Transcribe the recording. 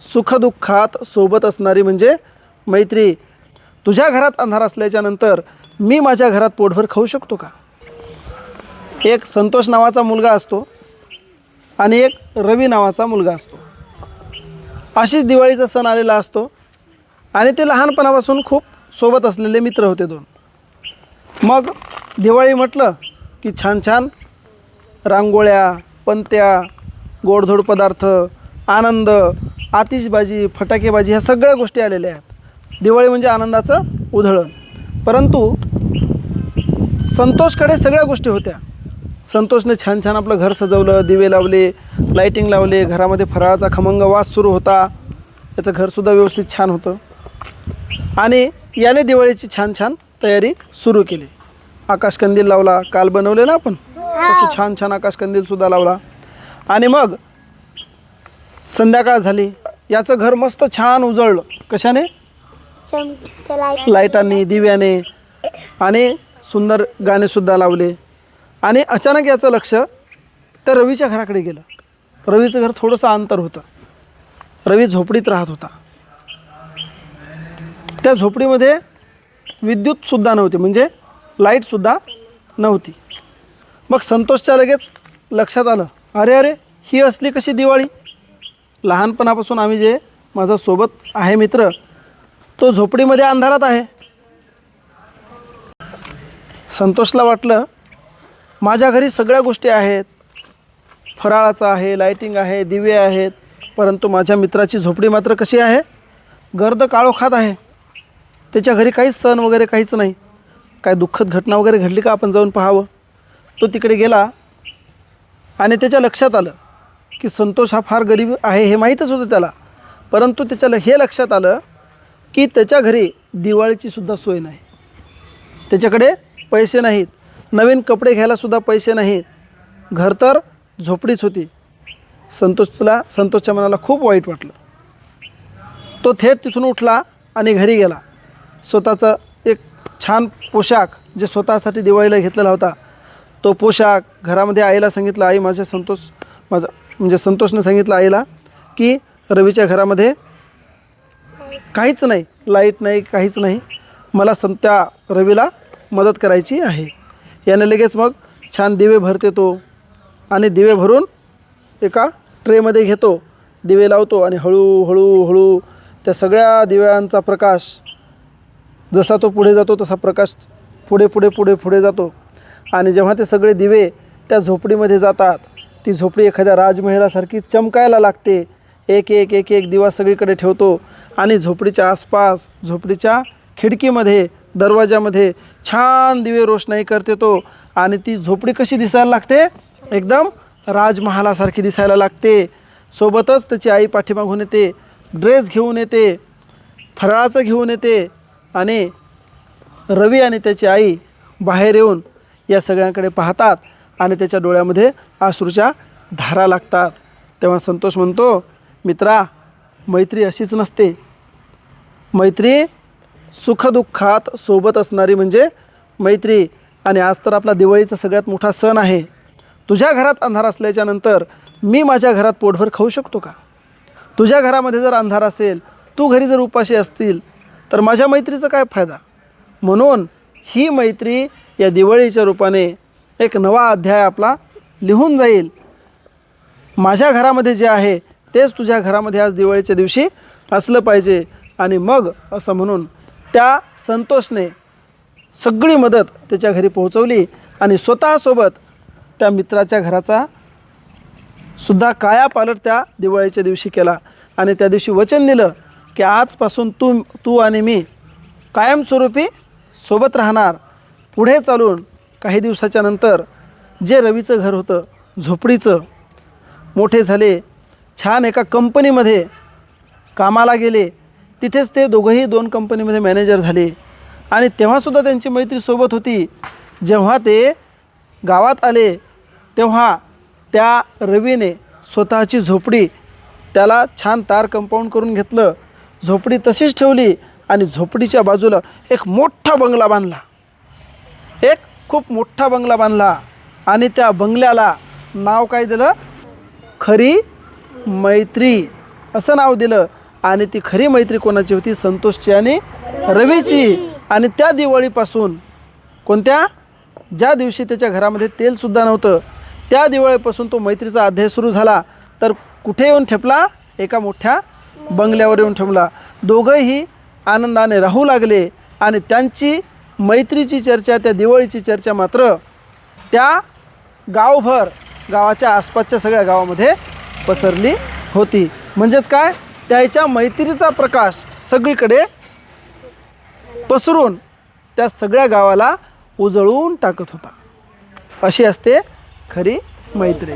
सुखदुःखात सोबत असणारी म्हणजे मैत्री. तुझ्या घरात अंधार असल्याच्या नंतर मी माझ्या घरात पोटभर खाऊ शकतो का? एक संतोष नावाचा मुलगा असतो आणि एक रवी नावाचा मुलगा असतो. अशीच दिवाळीचा सण आलेला असतो आणि ते लहानपणापासून खूप सोबत असलेले मित्र होते दोन. मग दिवाळी म्हटलं की छान छान रांगोळ्या पंत्या गोडधोड पदार्थ आनंद आतिषबाजी फटाकेबाजी ह्या सगळ्या गोष्टी आलेल्या आहेत. दिवाळी म्हणजे आनंदाचं उधळण. परंतु संतोषकडे सगळ्या गोष्टी होत्या. संतोषने छान छान आपलं घर सजवलं दिवे लावले लाईटिंग लावले घरामध्ये फराळाचा खमंग वास सुरू होता. त्याचं घरसुद्धा व्यवस्थित छान होतं. आणि याने दिवाळीची छान छान तयारी सुरू केली. आकाशकंदील लावला काल बनवले ना आपण? तसे छान छान आकाशकंदीलसुद्धा लावला. आणि मग संध्याकाळ झाली. याचं घर मस्त छान उजळलं. कशाने? लाईटांनी दिव्याने. आणि सुंदर गाणेसुद्धा लावले. आणि अचानक याचं लक्ष त्या रवीच्या घराकडे गेलं. रवीचं घर थोडंसं अंतर होतं. रवी झोपडीत राहत होता. त्या झोपडीमध्ये विद्युतसुद्धा नव्हती. म्हणजे लाईटसुद्धा नव्हती. मग संतोषच्या लगेच लक्षात आलं. अरे अरे ही असली कशी दिवाळी? लहानपणापासून आम्ही जे माझा सोबत आहे मित्र तो झोपडीमध्ये अंधारात आहे. संतोषला वाटलं माझ्या घरी सगळ्या गोष्टी आहेत. फराळाचं आहे लाईटिंग आहे दिवे आहेत परंतु माझ्या मित्राची झोपडी मात्र कशी आहे? गर्द काळोखात आहे. त्याच्या घरी काहीच सण वगैरे काहीच नाही. काय दुःखद घटना वगैरे घडली का आपण जाऊन पाहावं? तो तिकडे गेला आणि त्याच्या लक्षात आलं की संतोष हा फार गरीब आहे हे माहीतच होतं त्याला. परंतु त्याच्याला हे लक्षात आलं की त्याच्या घरी दिवाळीची सुद्धा सोय नाही. त्याच्याकडे पैसे नाहीत. नवीन कपडे घ्यायलासुद्धा पैसे नाहीत. घर तर झोपडीच होती. संतोषला संतोषच्या मनाला खूप वाईट वाटलं. तो थेट तिथून उठला आणि घरी गेला. स्वतःचा एक छान पोशाख जे स्वतःसाठी दिवाळीला घेतलेला होता. तो पोशाख घरामध्ये आईला सांगितलं आई माझ्या संतोष माझा म्हणजे संतोषने सांगितलं आईला की रवीच्या घरामध्ये काहीच नाही लाइट नाही काहीच नाही. मला सं त्या रवीला मदत करायची आहे. याने लगेच मग छान दिवे भरते तो आणि दिवे भरून एका ट्रेमध्ये घेतो. दिवे लावतो आणि हळूहळू हळू त्या सगळ्या दिव्यांचा प्रकाश जसा तो पुढे जातो तसा प्रकाश पुढे पुढे पुढे पुढे जातो. आणि जेव्हा ते सगळे दिवे त्या झोपडीमध्ये जातात ती झोपडी एखाद्या राजमहिलासारखी चमकायला लागते. एक एक एक एक दिवा सगळीकडे ठेवतो आणि झोपडीच्या आसपास झोपडीच्या खिडकीमध्ये दरवाजामध्ये छान दिवे रोषणाई करते तो आणि ती झोपडी कशी दिसायला लागते? एकदम राजमहालासारखी दिसायला लागते. सोबतच त्याची आई पाठीमागून येते ड्रेस घेऊन येते फराळाचं घेऊन येते आणि रवी आणि त्याची आई बाहेर येऊन या सगळ्यांकडे पाहतात. आणि त्याच्या डोळ्यामध्ये आश्रूच्या धारा लागतात. तेव्हा संतोष म्हणतो मित्रा मैत्री अशीच नसते. मैत्री सुखदुःखात सोबत असणारी म्हणजे मैत्री. आणि आज तर आपला दिवाळीचा सगळ्यात मोठा सण आहे. तुझ्या घरात अंधार असल्याच्यानंतर मी माझ्या घरात पोटभर खाऊ शकतो का? तुझ्या घरामध्ये जर अंधार असेल तू घरी जर उपाशी असतील तर माझ्या मैत्रीचा काय फायदा? म्हणून ही मैत्री या दिवाळीच्या रूपाने एक नवा अध्याय आपला लिहून जाईल. माझ्या घरामध्ये जे आहे तेच तुझ्या घरामध्ये आज दिवाळीच्या दिवशी असलं पाहिजे. आणि मग असं म्हणून त्या संतोषने सगळी मदत त्याच्या घरी पोहोचवली आणि स्वतःसोबत त्या मित्राच्या घराचा सुद्धा कायापालट त्या दिवाळीच्या दिवशी केला. आणि त्या दिवशी वचन दिलं की आजपासून तू तू आणि मी कायमस्वरूपी सोबत राहणार पुढे चालून काही दिवसाच्या नंतर जे रवीचं घर होतं झोपडीचं मोठे झाले छान एका कंपनीमध्ये कामाला गेले तिथेच ते दोघंही दोन कंपनीमध्ये मॅनेजर झाले. आणि तेव्हासुद्धा त्यांची मैत्री सोबत होती. जेव्हा ते गावात आले तेव्हा त्या रवीने स्वतःची झोपडी त्याला छान तार कंपाऊंड करून घेतलं. झोपडी तशीच ठेवली आणि झोपडीच्या बाजूला एक मोठा बंगला बांधला. एक खूप मोठा बंगला बांधला आणि त्या बंगल्याला नाव काय दिलं? खरी मैत्री असं नाव दिलं. आणि ती खरी मैत्री कोणाची होती? संतोषची आणि रवीची. आणि त्या दिवाळीपासून कोणत्या? ज्या दिवशी त्याच्या घरामध्ये तेलसुद्धा नव्हतं त्या दिवाळीपासून तो मैत्रीचा अध्याय सुरू झाला. तर कुठे येऊन ठेपला? एका मोठ्या बंगल्यावर येऊन ठेवला दोघंही आनंदाने राहू लागले आणि त्यांची मैत्रीची चर्चा त्या दिवाळीची चर्चा मात्र त्या गावभर गावाच्या आसपासच्या सगळ्या गावामध्ये पसरली होती. म्हणजेच काय? त्याच्या मैत्रीचा प्रकाश सगळीकडे पसरून त्या सगळ्या गावाला उजळून टाकत होता. अशी असते खरी मैत्री.